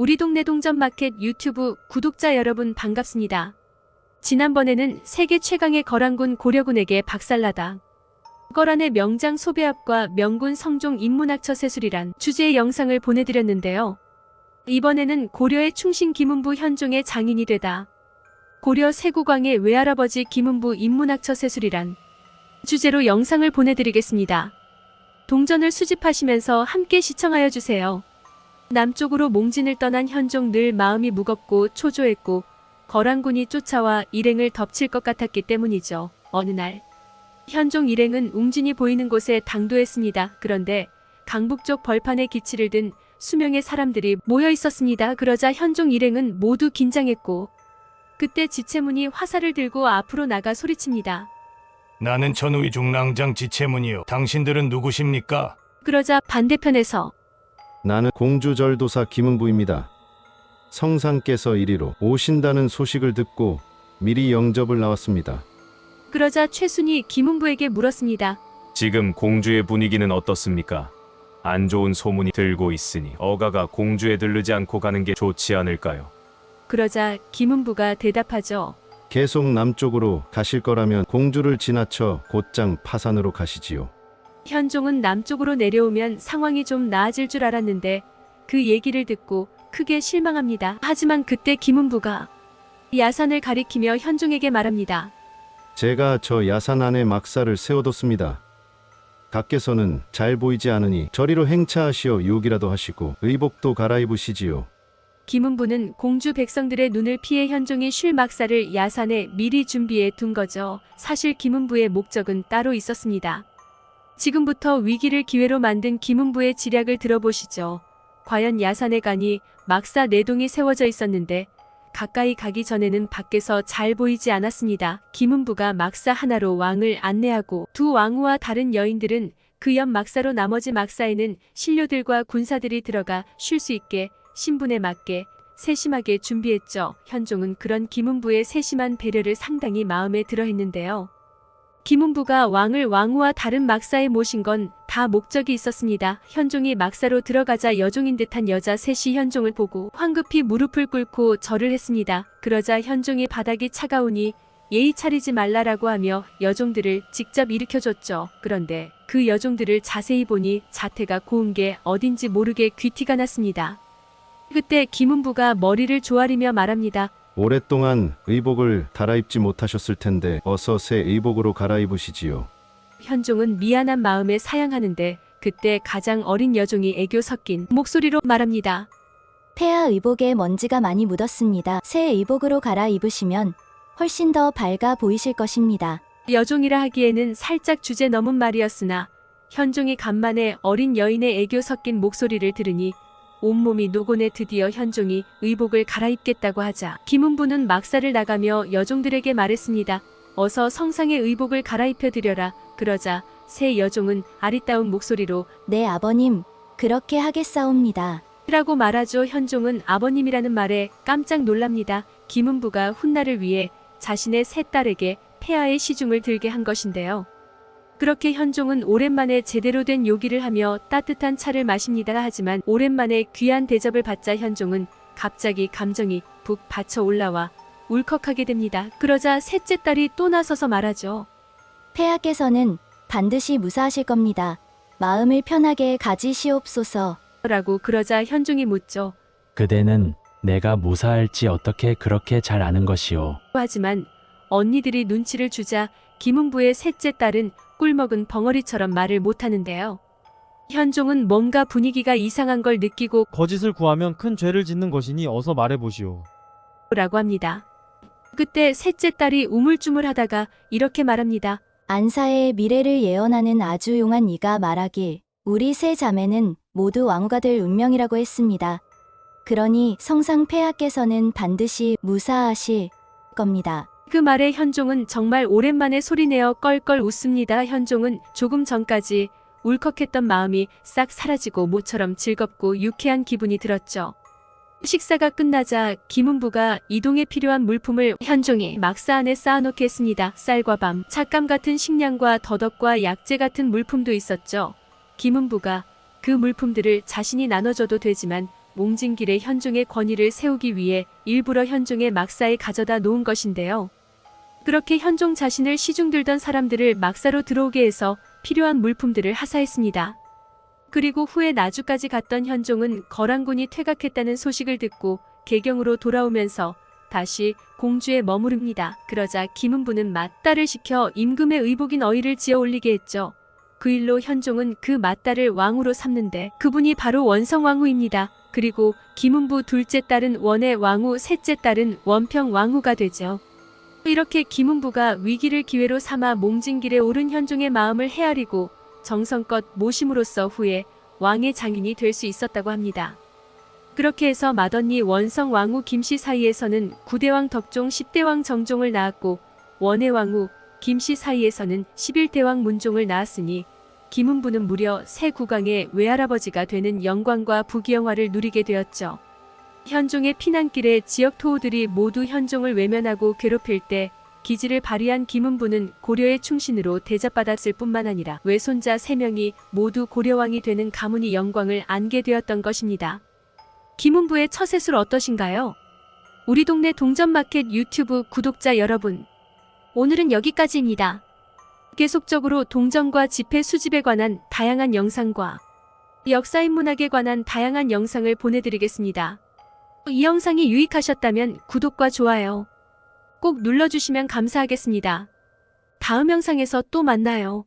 우리 동네 동전마켓 유튜브 구독자 여러분 반갑습니다. 지난번에는 세계 최강의 거란군 고려군에게 박살나다. 거란의 명장 소배합과 명군 성종 인문학처 세술이란 주제의 영상을 보내드렸는데요. 이번에는 고려의 충신 김은부 현종의 장인이 되다. 고려 세국왕의 외할아버지 김은부 인문학처 세술이란 주제로 영상을 보내드리겠습니다. 동전을 수집하시면서 함께 시청하여 주세요. 남쪽으로 몽진을 떠난 현종 늘 마음이 무겁고 초조했고 거란군이 쫓아와 일행을 덮칠 것 같았기 때문이죠. 어느 날 현종 일행은 웅진이 보이는 곳에 당도했습니다. 그런데 강북 쪽 벌판에 기치를 든 수명의 사람들이 모여 있었습니다. 그러자 현종 일행은 모두 긴장했고 그때 지체문이 화살을 들고 앞으로 나가 소리칩니다. 나는 천우의 중랑장 지체문이요. 당신들은 누구십니까? 그러자 반대편에서 나는 공주절도사 김은부입니다. 성상께서 이리로 오신다는 소식을 듣고 미리 영접을 나왔습니다. 그러자 최순이 김은부에게 물었습니다. 지금 공주의 분위기는 어떻습니까? 안 좋은 소문이 들고 있으니 어가가 공주에 들르지 않고 가는 게 좋지 않을까요? 그러자 김은부가 대답하죠. 계속 남쪽으로 가실 거라면 공주를 지나쳐 곧장 파산으로 가시지요. 현종은 남쪽으로 내려오면 상황이 좀 나아질 줄 알았는데 그 얘기를 듣고 크게 실망합니다. 하지만 그때 김은부가 야산을 가리키며 현종에게 말합니다. 제가 저 야산 안에 막사를 세워뒀습니다. 각께서는 잘 보이지 않으니 저리로 행차하시어 유혹이라도 하시고 의복도 갈아입으시지요. 김은부는 공주 백성들의 눈을 피해 현종이 쉴 막사를 야산에 미리 준비해 둔 거죠. 사실 김은부의 목적은 따로 있었습니다. 지금부터 위기를 기회로 만든 김은부의 지략을 들어보시죠. 과연 야산에 가니 막사 네 동이 세워져 있었는데 가까이 가기 전에는 밖에서 잘 보이지 않았습니다. 김은부가 막사 하나로 왕을 안내하고 두 왕후와 다른 여인들은 그 옆 막사로 나머지 막사에는 신료들과 군사들이 들어가 쉴 수 있게 신분에 맞게 세심하게 준비했죠. 현종은 그런 김은부의 세심한 배려를 상당히 마음에 들어 했는데요. 김은부가 왕을 왕후와 다른 막사에 모신 건 다 목적이 있었습니다. 현종이 막사로 들어가자 여종인 듯한 여자 셋이 현종을 보고 황급히 무릎을 꿇고 절을 했습니다. 그러자 현종이 바닥이 차가우니 예의 차리지 말라라고 하며 여종들을 직접 일으켜줬죠. 그런데 그 여종들을 자세히 보니 자태가 고운 게 어딘지 모르게 귀티가 났습니다. 그때 김은부가 머리를 조아리며 말합니다. 오랫동안 의복을 갈아입지 못하셨을 텐데 어서 새 의복으로 갈아입으시지요. 현종은 미안한 마음에 사양하는데 그때 가장 어린 여종이 애교 섞인 목소리로 말합니다. 폐하 의복에 먼지가 많이 묻었습니다. 새 의복으로 갈아입으시면 훨씬 더 밝아 보이실 것입니다. 여종이라 하기에는 살짝 주제 넘은 말이었으나 현종이 간만에 어린 여인의 애교 섞인 목소리를 들으니 온몸이 노곤해 드디어 현종이 의복을 갈아입겠다고 하자 김은부는 막사를 나가며 여종들에게 말했습니다. 어서 성상의 의복을 갈아입혀 드려라. 그러자 새 여종은 아리따운 목소리로 네 아버님, 그렇게 하겠사옵니다. 라고 말하죠. 현종은 아버님이라는 말에 깜짝 놀랍니다. 김은부가 훗날을 위해 자신의 세 딸에게 폐하의 시중을 들게 한 것인데요. 그렇게 현종은 오랜만에 제대로 된 요기를 하며 따뜻한 차를 마십니다. 하지만 오랜만에 귀한 대접을 받자 현종은 갑자기 감정이 북 받쳐 올라와 울컥하게 됩니다. 그러자 셋째 딸이 또 나서서 말하죠. 폐하께서는 반드시 무사하실 겁니다. 마음을 편하게 가지시옵소서. 라고 그러자 현종이 묻죠. 그대는 내가 무사할지 어떻게 그렇게 잘 아는 것이오. 하지만 언니들이 눈치를 주자 김은부의 셋째 딸은 꿀먹은 벙어리처럼 말을 못하는데요. 현종은 뭔가 분위기가 이상한 걸 느끼고 거짓을 구하면 큰 죄를 짓는 것이니 어서 말해보시오. 라고 합니다. 그때 셋째 딸이 우물쭈물하다가 이렇게 말합니다. 안사의 미래를 예언하는 아주 용한 이가 말하길 우리 세 자매는 모두 왕후가 될 운명이라고 했습니다. 그러니 성상 폐하께서는 반드시 무사하실 겁니다. 그 말에 현종은 정말 오랜만에 소리내어 껄껄 웃습니다. 현종은 조금 전까지 울컥했던 마음이 싹 사라지고 모처럼 즐겁고 유쾌한 기분이 들었죠. 식사가 끝나자 김은부가 이동에 필요한 물품을 현종이 막사 안에 쌓아놓게 했습니다. 쌀과 밤, 찻감 같은 식량과 더덕과 약재 같은 물품도 있었죠. 김은부가 그 물품들을 자신이 나눠줘도 되지만 몽진길의 현종의 권위를 세우기 위해 일부러 현종의 막사에 가져다 놓은 것인데요. 그렇게 현종 자신을 시중들던 사람들을 막사로 들어오게 해서 필요한 물품들을 하사했습니다. 그리고 후에 나주까지 갔던 현종은 거란군이 퇴각했다는 소식을 듣고 개경으로 돌아오면서 다시 공주에 머무릅니다. 그러자 김은부는 맞딸을 시켜 임금의 의복인 어이를 지어 올리게 했죠. 그 일로 현종은 그 맞딸을 왕으로 삼는데 그분이 바로 원성왕후입니다. 그리고 김은부 둘째 딸은 원의 왕후, 셋째 딸은 원평 왕후가 되죠. 이렇게 김은부가 위기를 기회로 삼아 몽진길에 오른 현종의 마음을 헤아리고 정성껏 모심으로써 후에 왕의 장인이 될 수 있었다고 합니다. 그렇게 해서 맏언니 원성 왕후 김씨 사이에서는 구대왕 덕종 10대왕 정종을 낳았고 원의 왕후 김씨 사이에서는 11대왕 문종을 낳았으니 김은부는 무려 새 국왕의 외할아버지가 되는 영광과 부귀영화를 누리게 되었죠. 현종의 피난길에 지역 토호들이 모두 현종을 외면하고 괴롭힐 때 기지를 발휘한 김은부는 고려의 충신으로 대접받았을 뿐만 아니라 외손자 3명이 모두 고려왕이 되는 가문의 영광을 안게 되었던 것입니다. 김은부의 처세술 어떠신가요? 우리 동네 동전마켓 유튜브 구독자 여러분, 오늘은 여기까지입니다. 계속적으로 동전과 지폐 수집에 관한 다양한 영상과 역사인 문학에 관한 다양한 영상을 보내드리겠습니다. 이 영상이 유익하셨다면 구독과 좋아요 꼭 눌러주시면 감사하겠습니다. 다음 영상에서 또 만나요.